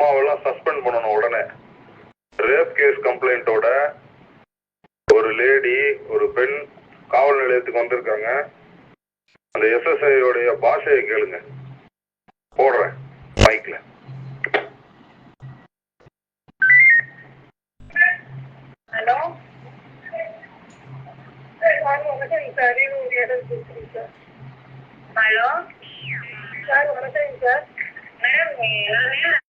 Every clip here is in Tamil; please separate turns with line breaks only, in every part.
அம்மாவெல்லாம் சஸ்பெண்ட் பண்ணணும் உடனே. ரேப் கேஸ் கம்ப்ளைண்ட்டோட ஒரு லேடி ஒரு பெண் காவல் நிலையத்துக்கு வந்திருக்காங்க. அந்த எஸ்எஸ்ஐ உடைய பாஷையை கேளுங்க. போடுறேன் மைக்ல
ஹலோ ஹலோ சார் வணக்கம் சார். மேடம்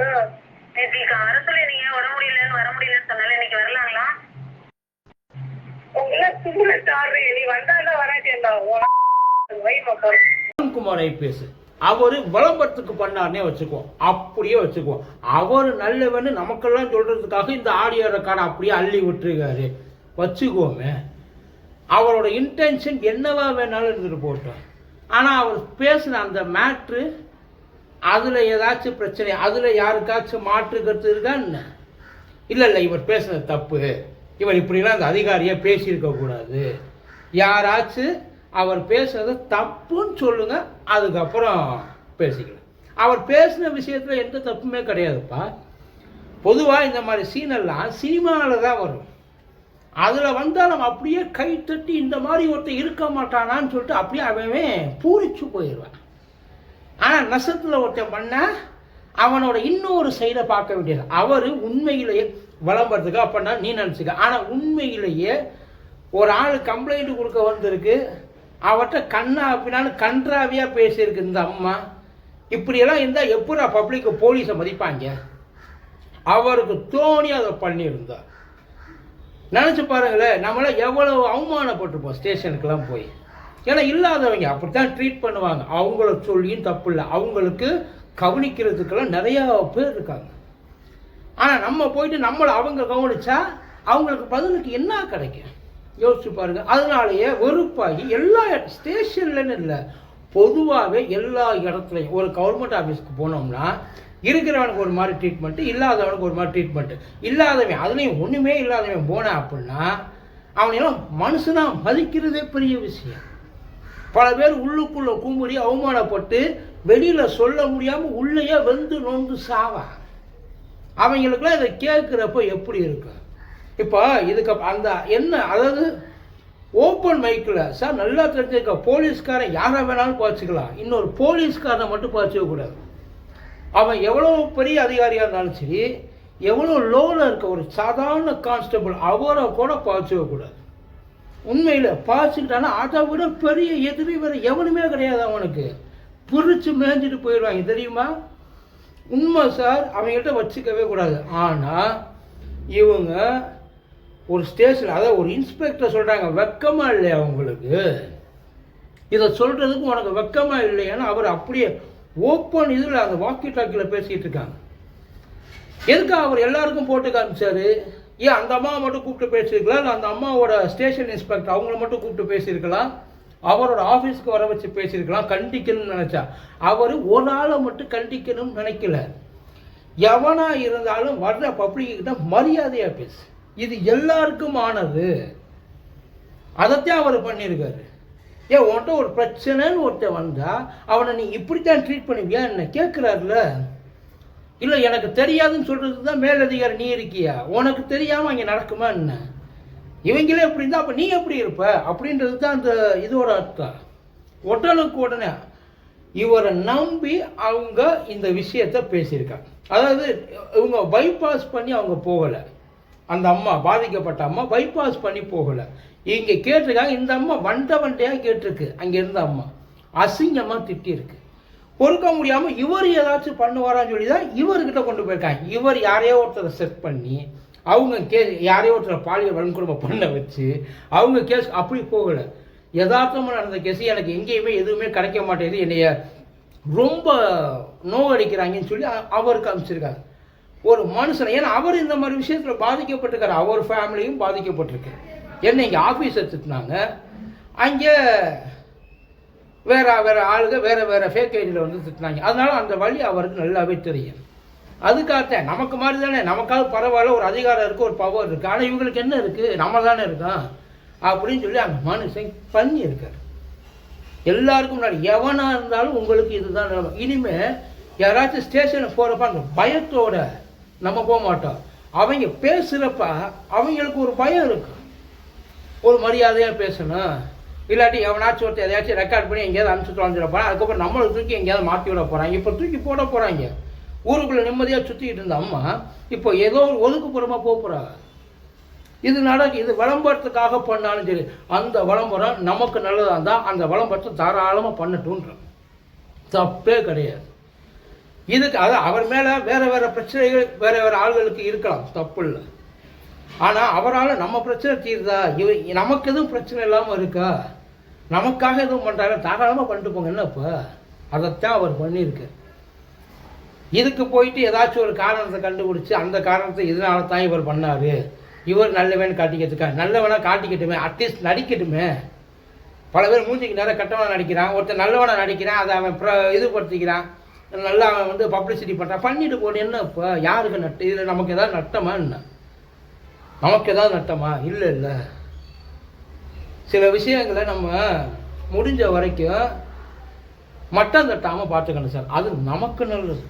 நேற்றுக்கு அரசுல நீங்க வர முடியலன்னு வர முடியலன்னு சொன்னால இன்னைக்கு வரலாங்களா?
அருண்குமார் ஐபிஎஸ் அவர் விளம்பரத்துக்கு பண்ணார்னே வச்சுக்குவோம். அப்படியே வச்சுக்குவோம். அவர் நல்லவன்னு நமக்கெல்லாம் சொல்றதுக்காக இந்த ஆடியோ ரெக்கார்டை அப்படியே அள்ளி விட்டுருக்காரு. வச்சுக்குவோமே. அவரோட இன்டென்ஷன் என்னவா வேணாலும் இருந்துட்டு போட்டோம் ஆனால் அவர் பேசின அந்த மேட்ரு அதில் ஏதாச்சும் பிரச்சனை அதில் யாருக்காச்சும் மாற்று கருத்து இருக்கா? என்ன? இல்லை இல்லை இவர் பேசுனது தப்பு. இவர் இப்படிலாம் அந்த அதிகாரியை பேசியிருக்கக்கூடாது யாராச்சும் அவர் பேசுனது தப்புன்னு சொல்லுங்க அதுக்கப்புறம் பேசிக்கலாம். அவர் பேசின விஷயத்தில் எந்த தப்புமே கிடையாதுப்பா. பொதுவாக இந்த மாதிரி சீனெல்லாம் சினிமாவில் தான் வரும். அதில் வந்தால் நம்ம அப்படியே கை தட்டி இந்த மாதிரி ஒருத்தன் இருக்க மாட்டானான்னு சொல்லிட்டு அப்படியே அவன் பூரிச்சு போயிடுவான். ஆனால் நஷ்டத்தில் ஒருத்தன் பண்ணால் அவனோட இன்னொரு சைடை பார்க்க வேண்டியது. அவர் உண்மையிலேயே விளம்பரத்துக்கு அப்படின்னா நீ நினச்சிக்க. ஆனால் உண்மையிலேயே ஒரு ஆள் கம்ப்ளைண்ட் கொடுக்க வந்திருக்கு. அவர்கிட்ட கண்ணா அப்படின்னாலும் கன்றாவியாக பேசியிருக்கு இந்த அம்மா. இப்படியெல்லாம் இருந்தால் எப்படா பப்ளிக்கு போலீஸை மதிப்பாங்க? அவருக்கு தோணி அதை பண்ணியிருந்தார் நினச்சி பாருங்களேன் நம்மளாம் எவ்வளவு அவமானப்பட்டிருப்போம் ஸ்டேஷனுக்கெல்லாம் போய். ஏன்னா இல்லாதவங்க அப்படித்தான் ட்ரீட் பண்ணுவாங்க. அவங்கள சொல்லியும் தப்பு இல்லை. அவங்களுக்கு கவனிக்கிறதுக்கெல்லாம் நிறையா பேர் இருக்காங்க. ஆனால் நம்ம போயிட்டு நம்மளை அவங்க கவனிச்சா அவங்களுக்கு பதிலுக்கு என்ன கிடைக்கும்? யோசிச்சு பாருங்க. அதனாலேயே வெறுப்பாகி எல்லா ஸ்டேஷன்லன்னு இல்லை பொதுவாகவே எல்லா இடத்துலையும் ஒரு கவர்மெண்ட் ஆஃபீஸ்க்கு போனோம்னா இருக்கிறவனுக்கு ஒரு மாதிரி ட்ரீட்மெண்ட்டு இல்லாதவனுக்கு ஒரு மாதிரி ட்ரீட்மெண்ட்டு இல்லாதவன் அதுலேயும் ஒன்றுமே இல்லாதவன் போனான் அப்படின்னா அவனையெல்லாம் மனுஷனாக மதிக்கிறதே பெரிய விஷயம். பல பேர் உள்ளுக்குள்ள குமுறி அவமானப்பட்டு வெளியில் சொல்ல முடியாமல் உள்ளேயே வெந்து நொந்து சாவா. அவங்களுக்குலாம் இதை கேட்குறப்ப எப்படி இருக்கும்? இப்போ இதுக்கு அந்த என்ன அதாவது ஓப்பன் மைக்கில் சார் நல்லா தெரிஞ்சுக்க போலீஸ்காரன் யாரை வேணாலும் பாய்ச்சிக்கலாம். இன்னொரு போலீஸ்காரனை மட்டும் பாய்ச்சிக்க கூடாது. அவன் எவ்வளோ பெரிய அதிகாரியாக இருந்தாலும் சரி எவ்வளோ லோவில் இருக்க ஒரு சாதாரண கான்ஸ்டபிள் அவரை கூட பாய்ச்சிக்க கூடாது. உண்மையில் பாய்ச்சிக்கிட்டானா அதை விட பெரிய எதிரி வேறு எவனுமே கிடையாது அவனுக்கு. பிரித்து மேய்ஞ்சிட்டு போயிடுவாங்க தெரியுமா? உண்மை சார் அவங்ககிட்ட வச்சுக்கவே கூடாது. ஆனால் இவங்க ஒரு ஸ்டேஷன் அதாவது ஒரு இன்ஸ்பெக்டர் சொல்கிறாங்க வெக்கமாக இல்லையா அவங்களுக்கு? இதை சொல்கிறதுக்கு உனக்கு வெக்கமாக இல்லையான்னு அவர் அப்படியே ஓப்பன் இதில் அந்த வாக்கி டாக்கியில் பேசிகிட்டு இருக்காங்க. எதுக்கு அவர் எல்லாருக்கும் போட்டு காமிச்சாரு? ஏன் அந்த அம்மாவை மட்டும் கூப்பிட்டு பேசியிருக்கலாம் இல்லை அந்த அம்மாவோட ஸ்டேஷன் இன்ஸ்பெக்டர் அவங்கள மட்டும் கூப்பிட்டு பேசியிருக்கலாம் அவரோட ஆஃபீஸ்க்கு வர வச்சு பேசியிருக்கலாம் கண்டிக்கணும்னு நினச்சா. அவர் ஒரு ஆளை மட்டும் கண்டிக்கணும்னு நினைக்கல. எவனா இருந்தாலும் வர்ற பப்ளிக்கிட்ட மரியாதையாக பேசு. இது எல்லாருக்கும் ஆனது. அதைத்தான் அவர் பண்ணியிருக்காரு. ஏன் உன்கிட்ட ஒரு பிரச்சனைன்னு ஒருத்தன் வந்தால் அவனை நீ இப்படித்தான் ட்ரீட் பண்ணுவியா? என்ன கேட்குறாருல இல்லை எனக்கு தெரியாதுன்னு சொல்கிறதுக்கு தான் மேலதிகாரி நீ இருக்கியா? உனக்கு தெரியாமல் அங்கே நடக்குமா என்ன? இவங்களே எப்படி இருந்தால் அப்போ நீ எப்படி இருப்ப? அப்படின்றது தான் அந்த இதோட அர்த்தம். உடனுக்கு உடனே இவரை நம்பி அவங்க இந்த விஷயத்தை பேசியிருக்காங்க. அதாவது இவங்க பைபாஸ் பண்ணி அவங்க போகலை. அந்த அம்மா பாதிக்கப்பட்ட அம்மா பைபாஸ் பண்ணி போகலை. இங்கே கேட்டிருக்காங்க இந்த அம்மா வண்ட வண்டையாக கேட்டிருக்கு. அங்கே இருந்த அம்மா. அசிங்கமாக திட்டியிருக்கு. பொறுக்க முடியாமல் இவர் ஏதாச்சும் பண்ணுவாரான்னு சொல்லி தான் இவர்கிட்ட கொண்டு போயிருக்காங்க. இவர் யாரையோ ஒருத்தரை செட் பண்ணி அவங்க கே யாரையோ ஒருத்தரை பாலியல் வன்கொடுமை பண்ண வச்சு அவங்க கேஸ் அப்படி போகலை. யதார்த்தமாக நடந்த கேஸ் எனக்கு எங்கேயுமே எதுவுமே கிடைக்க மாட்டேங்குது. என்னைய ரொம்ப நோவடிக்கிறாங்கன்னு சொல்லி அவருக்கு அனுப்பிச்சிருக்காங்க ஒரு மனுஷனை ஏன்னா அவர் இந்த மாதிரி விஷயத்தில் பாதிக்கப்பட்டிருக்காரு. அவர் ஃபேமிலியும் பாதிக்கப்பட்டிருக்கு. என்ன இங்கே ஆஃபீஸ் எடுத்துட்டாங்க. அங்கே வேற வேற ஆளுங்க வேற வேற ஃபேக் ஐடியில் வந்து திட்டினாங்க அதனால அந்த வழி அவருக்கு நல்லாவே தெரியும். அதுக்காகத்தான் நமக்கு மாதிரி தானே நமக்காவது பரவாயில்ல ஒரு அதிகாரம் இருக்குது ஒரு பவர் இருக்குது ஆனால் இவங்களுக்கு என்ன இருக்குது நம்ம தானே இருக்கோம். அப்படின்னு சொல்லி அந்த மனுஷன் பண்ணியிருக்காரு. எல்லாருக்கும் முன்னாடி எவனாக இருந்தாலும் உங்களுக்கு இதுதான் நிலைமை. இனிமேல் யாராச்சும் ஸ்டேஷனுக்கு போகிறப்ப அந்த பயத்தோட நம்ம போக மாட்டோம். அவங்க பேசுகிறப்ப அவங்களுக்கு ஒரு பயம் இருக்கும் ஒரு மரியாதையாக பேசணும். இல்லாட்டி எவனாச்சும் ஒருத்தர் எதையாச்சும் ரெக்கார்ட் பண்ணி எங்கேயாவது அனுப்பிச்சு தொலைஞ்சிட போகிறான் அதுக்கப்புறம் நம்மளை தூக்கி எங்கேயாவது மாற்றி விட போகிறாங்க இப்போ தூக்கி போட போகிறாங்க ஊருக்குள்ளே நிம்மதியாக சுற்றிக்கிட்டு இருந்த அம்மா இப்போ ஏதோ ஒரு ஒதுக்குப்புறமாக போக போகிறாங்க இது நடக்கு இது விளம்பரத்துக்காக பண்ணாலும் சரி அந்த விளம்பரம் நமக்கு நல்லதாக இருந்தால் அந்த விளம்பரத்தை தாராளமாக பண்ணட்டுன்றோம் தப்பே கிடையாது. இதுக்கு அது அவர் மேலே வேற வேற பிரச்சனைகள் வேற வேற ஆள்களுக்கு இருக்கலாம். தப்பு இல்லை. ஆனால் அவரால் நம்ம பிரச்சனை தீருதா? இவ நமக்கு எதுவும் பிரச்சனை இல்லாமல் இருக்கா? நமக்காக எதுவும் பண்ணுறாரு தாராளமாக பண்ணிட்டு போங்க. என்ன இப்போ அதைத்தான் அவர் பண்ணியிருக்கு. இதுக்கு போயிட்டு ஏதாச்சும் ஒரு காரணத்தை கண்டுபிடிச்சி அந்த காரணத்தை இதனால தான் இவர் பண்ணாரு. இவர் நல்லவன் காட்டிக்கிறதுக்கா? நல்லவனாக காட்டிக்கட்டுமே அட்லீஸ்ட் நடிக்கட்டுமே. பல பேர் மூஞ்சிக்கு நேரம் கெட்டவனா நடிக்கிறான் ஒருத்தர் நல்லவனாக நடிக்கிறான் அதை அவன் ப்ர இதுபடுத்திக்கிறான். நல்லா அவன் வந்து பப்ளிசிட்டி பண்ணுறான் பண்ணிட்டு போடு என்ன இப்போ யாருக்கு நட்டு இதில் நமக்கு ஏதாவது நட்டமா என்ன? நமக்கு ஏதாவது நட்டமா? இல்லை இல்லை. சில விஷயங்களை நம்ம முடிஞ்ச வரைக்கும் மட்டம் தட்டாமல் பார்த்துக்கணும் சார். அது நமக்கு நல்லது.